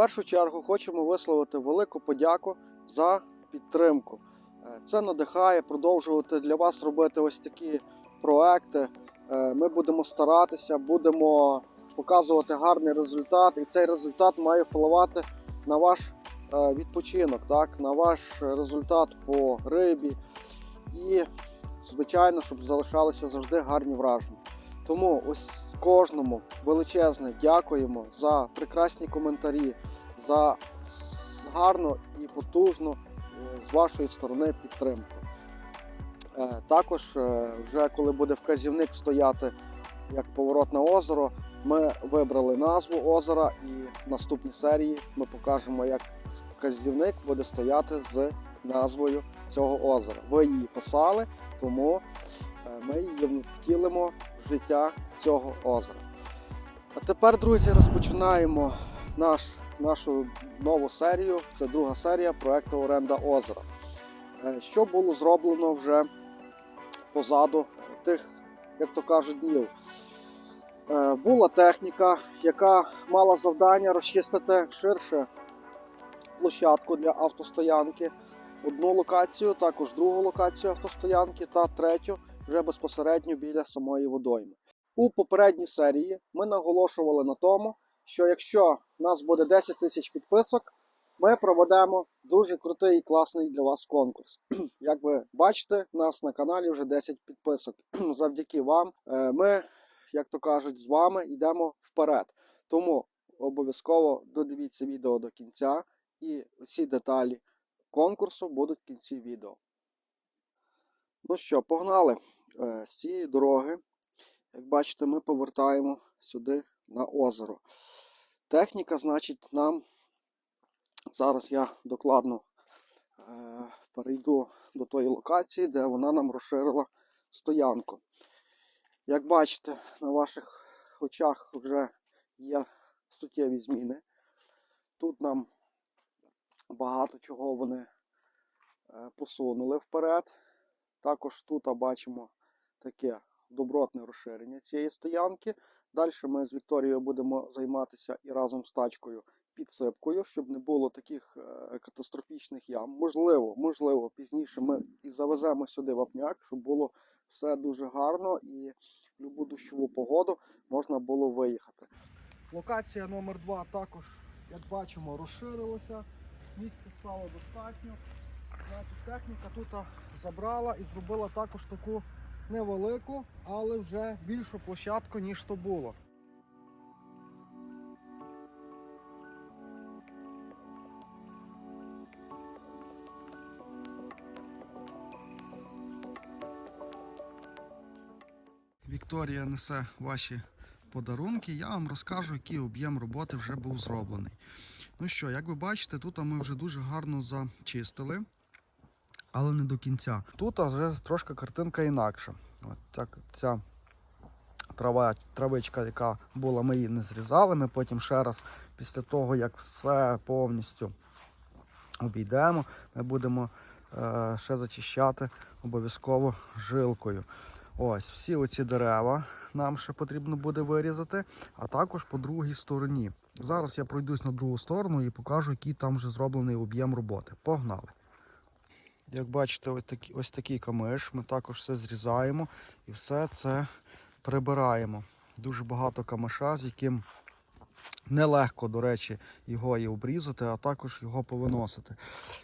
першу чергу хочемо висловити велику подяку за підтримку. Е, Це надихає продовжувати для вас робити ось такі проекти. Е, Ми будемо старатися, будемо показувати гарний результат, і цей результат має впливати на ваш е, відпочинок, так, на ваш результат по рибі. І, звичайно, щоб залишалися завжди гарні враження. Тому ось кожному величезне дякуємо за прекрасні коментарі, за гарну і потужну е, з вашої сторони підтримку. Е, Також, е, вже коли буде вказівник стояти як поворот на озеро, ми вибрали назву озера і в наступній серії ми покажемо, як вказівник буде стояти з назвою цього озера. Ви її писали, тому ми її втілимо в життя цього озера. А тепер, друзі, розпочинаємо наш, нашу нову серію. Це друга серія проекту Оренда озера. Е, Що було зроблено вже позаду тих, як то кажуть, днів. Е, Була техніка, яка мала завдання розчистити ширше площадку для автостоянки. Одну локацію, також другу локацію автостоянки та третю вже безпосередньо біля самої водойми. У попередній серії ми наголошували на тому, що якщо в нас буде 10 тисяч підписок, ми проведемо дуже крутий і класний для вас конкурс. Як ви бачите, у нас на каналі вже 10 підписок. Завдяки вам е, ми, як то кажуть, з вами йдемо вперед. Тому обов'язково додивіться відео до кінця, і всі деталі конкурсу будуть в кінці відео. Ну що, погнали з цієї дороги. Як бачите, ми повертаємо сюди на озеро. Техніка, значить, нам зараз я докладно е, перейду до тої локації, де вона нам розширила стоянку. Як бачите, на ваших очах вже є суттєві зміни. Тут нам багато чого вони е, посунули вперед. Також тут бачимо таке добротне розширення цієї стоянки. Далі ми з Вікторією будемо займатися і разом з тачкою підсипкою, щоб не було таких е, катастрофічних ям. Можливо, можливо, пізніше ми і завеземо сюди вапняк, щоб було все дуже гарно і в будь-яку дощову погоду можна було виїхати. Локація номер 2 також, як бачимо, розширилася. Місця стало достатньо. Техніка тут забрала і зробила також таку невелику, але вже більшу площадку, ніж то було. Вікторія несе ваші подарунки. Я вам розкажу, який об'єм роботи вже був зроблений. Ну що, як ви бачите, тут ми вже дуже гарно зачистили, але не до кінця. Тут вже трошки картинка інакша. От так, ця трава, травичка, яка була, ми її не зрізали. Ми потім ще раз, після того, як все повністю обійдемо, ми будемо е, ще зачищати обов'язково жилкою. Ось всі оці дерева нам ще потрібно буде вирізати, а також по другій стороні. Зараз я пройдусь на другу сторону і покажу, який там вже зроблений об'єм роботи. Погнали! Як бачите, ось такий, ось такий камиш. Ми також все зрізаємо і все це прибираємо. Дуже багато камиша, з яким нелегко, до речі, його і обрізати, а також його повиносити.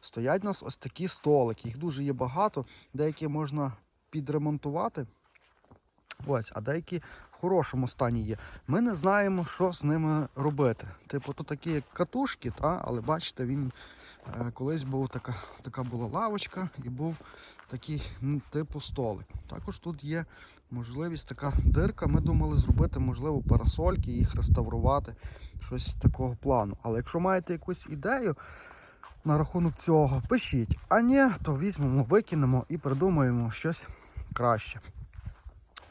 Стоять у нас ось такі столики. Їх дуже є багато, деякі можна підремонтувати. Ось, а деякі в хорошому стані є. Ми не знаємо, що з ними робити. Типу, то такі катушки, та, але бачите, він колись був така, така була лавочка і був такий типу столик. Також тут є можливість така дирка. Ми думали зробити, можливо, парасольки, їх реставрувати, щось такого плану. Але якщо маєте якусь ідею на рахунок цього, пишіть. А ні, то візьмемо, викинемо і придумаємо щось краще.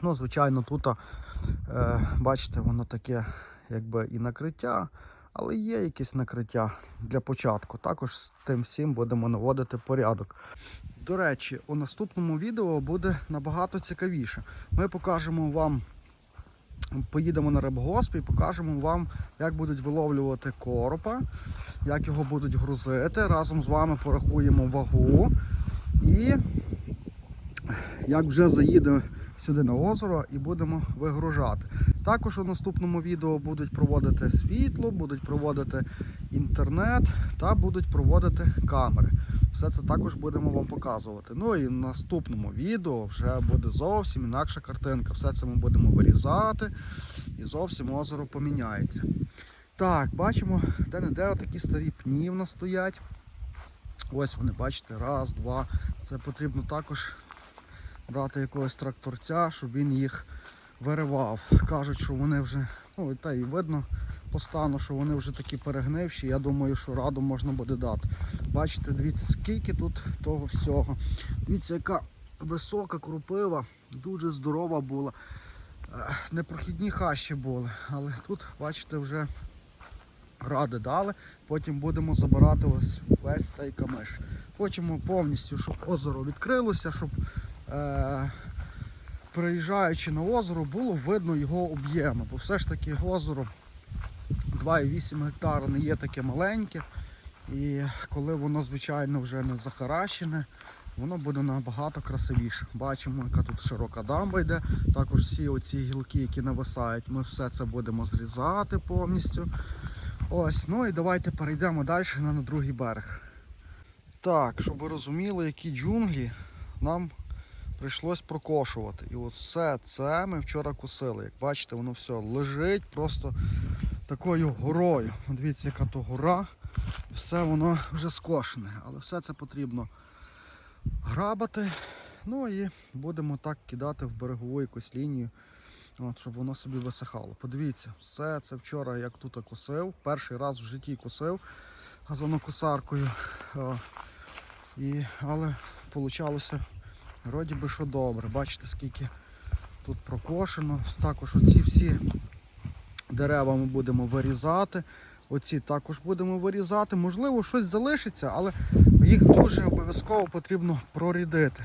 Ну, звичайно, тут, е, бачите, воно таке якби і накриття, але є якесь накриття для початку. Також з тим всім будемо наводити порядок. До речі, у наступному відео буде набагато цікавіше. Ми покажемо вам поїдемо на рибгосп і покажемо вам, як будуть виловлювати коропа, як його будуть грузити. Разом з вами порахуємо вагу і як вже заїде сюди на озеро і будемо вигружати. Також у наступному відео будуть проводити світло, будуть проводити інтернет та будуть проводити камери. Все це також будемо вам показувати. Ну і в наступному відео вже буде зовсім інакша картинка. Все це ми будемо вирізати і зовсім озеро поміняється. Так, бачимо, де-не-де такі старі пні в нас стоять. Ось вони, бачите, раз, два. Це потрібно також брати якогось тракторця, щоб він їх виривав. Кажуть, що вони вже, ну та і видно по стану, що вони вже такі перегнивші. Я думаю, що раду можна буде дати. Бачите, дивіться, скільки тут того всього. Дивіться, яка висока крупива, дуже здорова була. Е, Непрохідні хащі були, але тут, бачите, вже ради дали. Потім будемо забирати ось весь цей камиш. Хочемо повністю, щоб озеро відкрилося, щоб е, приїжджаючи на озеро, було видно його об'єми. Бо все ж таки озеро 2,8 гектара не є таке маленьке. І коли воно, звичайно, вже не захаращене, воно буде набагато красивіше. Бачимо, яка тут широка дамба йде. Також всі оці гілки, які нависають, ми все це будемо зрізати повністю. Ось, ну і давайте перейдемо далі на, на другий берег. Так, щоб ви розуміли, які джунглі нам прийшлось прокошувати. І от все це ми вчора косили. Як бачите, воно все лежить просто такою горою. Дивіться, яка то гора. Все воно вже скошене, але все це потрібно грабати. Ну і будемо так кидати в берегову якусь лінію, от, щоб воно собі висихало. Подивіться, все це вчора як тут косив. Перший раз в житті косив газонокосаркою. І, але вийшло вроді би що добре. Бачите, скільки тут прокошено. Також оці всі дерева ми будемо вирізати. Оці також будемо вирізати. Можливо, щось залишиться, але їх дуже обов'язково потрібно прорідити.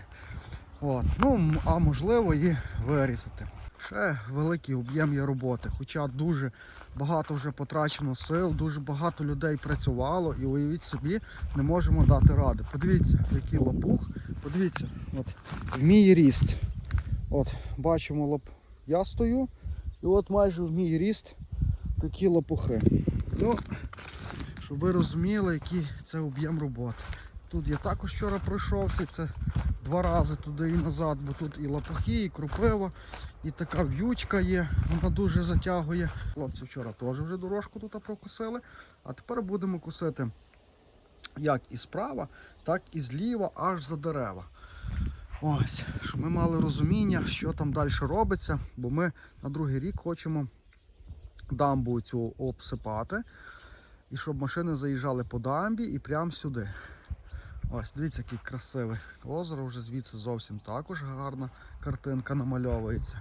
От. Ну, а можливо і вирізати. Ще великий об'єм є роботи, хоча дуже багато вже потрачено сил, дуже багато людей працювало і уявіть собі, не можемо дати ради. Подивіться, який лопух. Подивіться, от, в мій ріст. От, бачимо лоп. Я стою, і от майже в мій ріст такі лопухи. Ну, щоб ви розуміли, який це об'єм роботи. Тут я також вчора пройшовся, це два рази туди і назад, бо тут і лопухи, і крупива, і така в'ючка є, вона дуже затягує. Хлопці вчора теж вже дорожку тут прокосили, а тепер будемо косити як і справа, так і зліва, аж за дерева. Ось, щоб ми мали розуміння, що там далі робиться, бо ми на другий рік хочемо дамбу цю обсипати. І щоб машини заїжджали по дамбі і прямо сюди. Ось, дивіться, який красиве озеро, вже звідси зовсім також гарна картинка намальовується.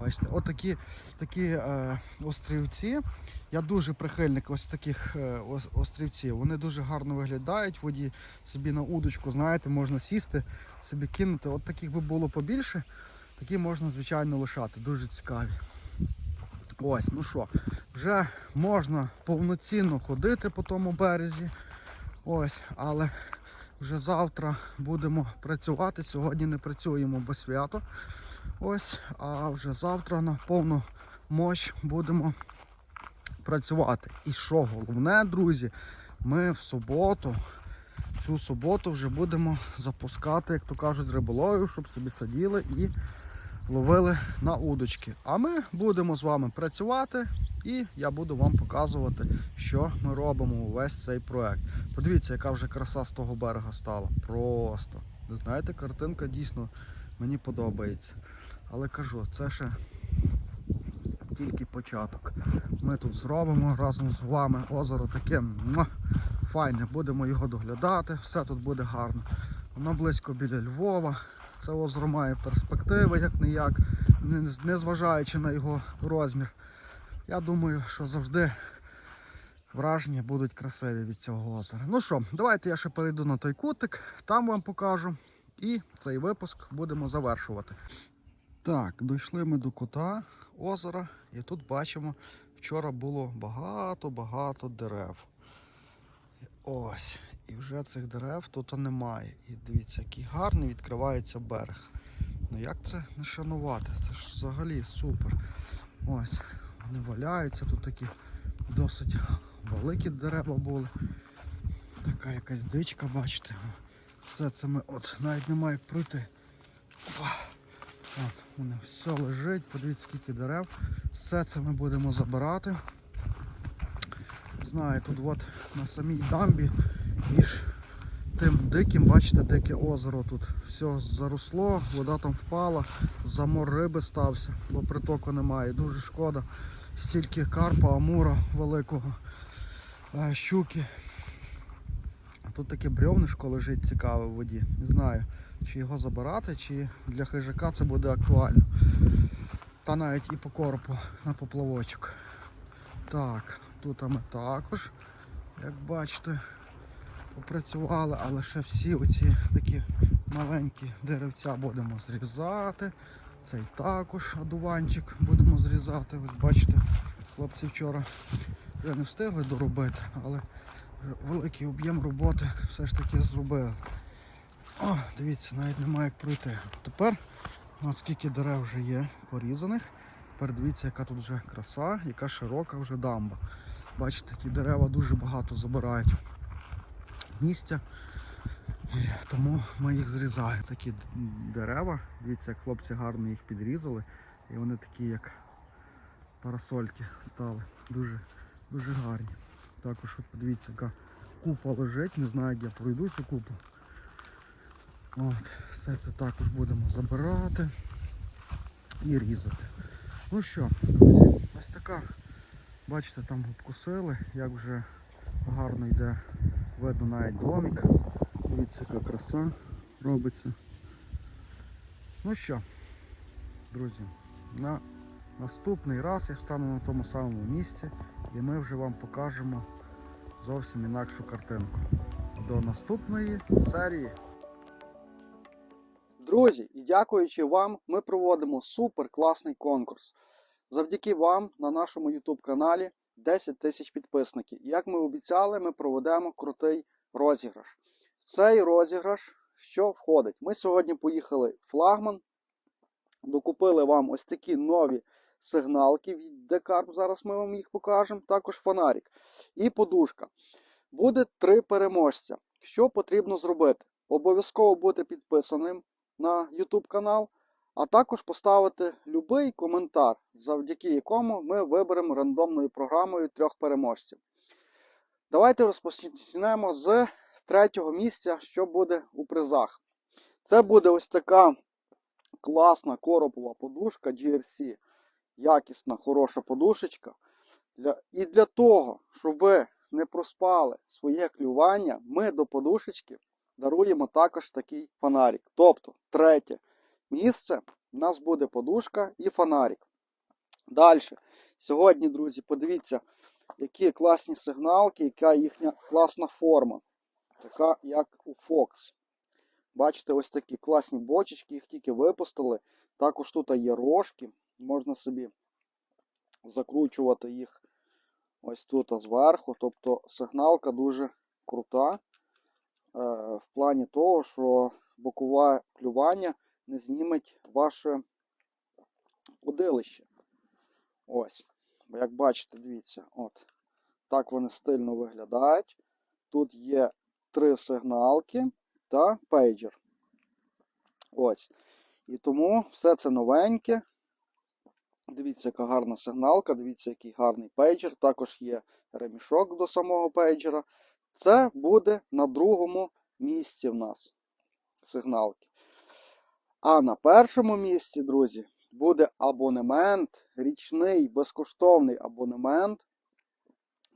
Бачите, от такі, такі е, острівці. Я дуже прихильник ось таких е, острівців. Вони дуже гарно виглядають. Воді собі на удочку, знаєте, можна сісти, собі кинути. От таких би було побільше, такі можна, звичайно, лишати. Дуже цікаві. Ось, ну що, вже можна повноцінно ходити по тому березі. Ось, але вже завтра будемо працювати. Сьогодні не працюємо бо свято. Ось, а вже завтра на повну мощ будемо працювати. І що головне, друзі, ми в суботу, цю суботу вже будемо запускати, як то кажуть, риболовів, щоб собі саділи і ловили на удочки. А ми будемо з вами працювати і я буду вам показувати, що ми робимо увесь цей проект. Подивіться, яка вже краса з того берега стала. Просто. Ви знаєте, картинка дійсно мені подобається. Але кажу, це ще тільки початок. Ми тут зробимо разом з вами озеро таке файне, будемо його доглядати, все тут буде гарно. Воно близько біля Львова. Це озеро має перспективи, як не як, незважаючи на його розмір. Я думаю, що завжди враження будуть красиві від цього озера. Ну що, давайте я ще перейду на той кутик, там вам покажу. І цей випуск будемо завершувати. Так, дійшли ми до кута. озера. І тут бачимо, вчора було багато-багато дерев. Ось. І вже цих дерев тут немає. І дивіться, який гарний відкривається берег. Ну як це не шанувати? Це ж взагалі супер. Ось, вони валяються, тут такі досить великі дерева були. Така якась дичка, бачите. Все це ми от навіть немає як пройти. Опа. От, вони все лежить, подивіться скільки дерев. Все це ми будемо забирати. Знаю, тут от на самій дамбі між тим диким, бачите, дике озеро тут. Все заросло, вода там впала, замор риби стався, бо притоку немає. Дуже шкода. Стільки карпа, амура великого, е, щуки. Тут таке брьовнишко лежить цікаве в воді. Не знаю, чи його забирати, чи для хижака це буде актуально. Та навіть і по коропу на поплавочок. Так, тут ми також, як бачите, попрацювали, але ще всі оці такі маленькі деревця будемо зрізати. Цей також одуванчик будемо зрізати. Ось бачите, хлопці вчора вже не встигли доробити, але великий об'єм роботи все ж таки зробили. О, дивіться, навіть немає як пройти. Тепер у нас скільки дерев вже є порізаних. Тепер дивіться, яка тут вже краса, яка широка вже дамба. Бачите, ті дерева дуже багато забирають місця. Тому ми їх зрізаємо. Такі дерева, дивіться, як хлопці гарно їх підрізали. І вони такі, як парасольки стали. Дуже, дуже гарні. Також от подивіться, яка купа лежить, не знаю, як я пройду цю купу. От, все це також будемо забирати і різати. Ну що, друзі, ось така, бачите, там обкусили, як вже гарно йде, видно навіть домик. Дивіться, яка краса робиться. Ну що, друзі, на наступний раз я стану на тому самому місці і ми вже вам покажемо зовсім інакшу картинку. До наступної серії. Друзі, і дякуючи вам, ми проводимо супер класний конкурс. Завдяки вам на нашому YouTube каналі 10 тисяч підписників. Як ми обіцяли, ми проведемо крутий розіграш. В цей розіграш що входить? Ми сьогодні поїхали в флагман, докупили вам ось такі нові сигналки від Декарп. Зараз ми вам їх покажемо. Також фонарик і подушка. Буде три переможця. Що потрібно зробити? Обов'язково бути підписаним на YouTube канал, а також поставити будь-який коментар, завдяки якому ми виберемо рандомною програмою трьох переможців. Давайте розпочнемо з третього місця, що буде у призах. Це буде ось така класна коропова подушка GRC. Якісна, хороша подушечка. І для того, щоб ви не проспали своє клювання, ми до подушечки даруємо також такий фонарик. Тобто, третє місце у нас буде подушка і фонарик. Далі. Сьогодні, друзі, подивіться, які класні сигналки, яка їхня класна форма. Така, як у Fox. Бачите, ось такі класні бочечки, їх тільки випустили. Також тут є рожки. Можна собі закручувати їх ось тут зверху. Тобто сигналка дуже крута. Е, в плані того, що бокове клювання не зніметь ваше удилище. Ось. Бо Як бачите, дивіться, от. Так вони стильно виглядають. Тут є три сигналки та пейджер. Ось. І тому все це новеньке. Дивіться, яка гарна сигналка, дивіться, який гарний пейджер. Також є ремішок до самого пейджера. Це буде на другому місці в нас сигналки. А на першому місці, друзі, буде абонемент, річний безкоштовний абонемент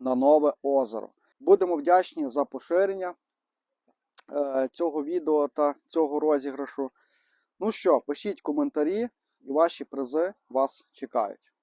на нове озеро. Будемо вдячні за поширення е, цього відео та цього розіграшу. Ну що, пишіть коментарі, і ваші призи вас чекають.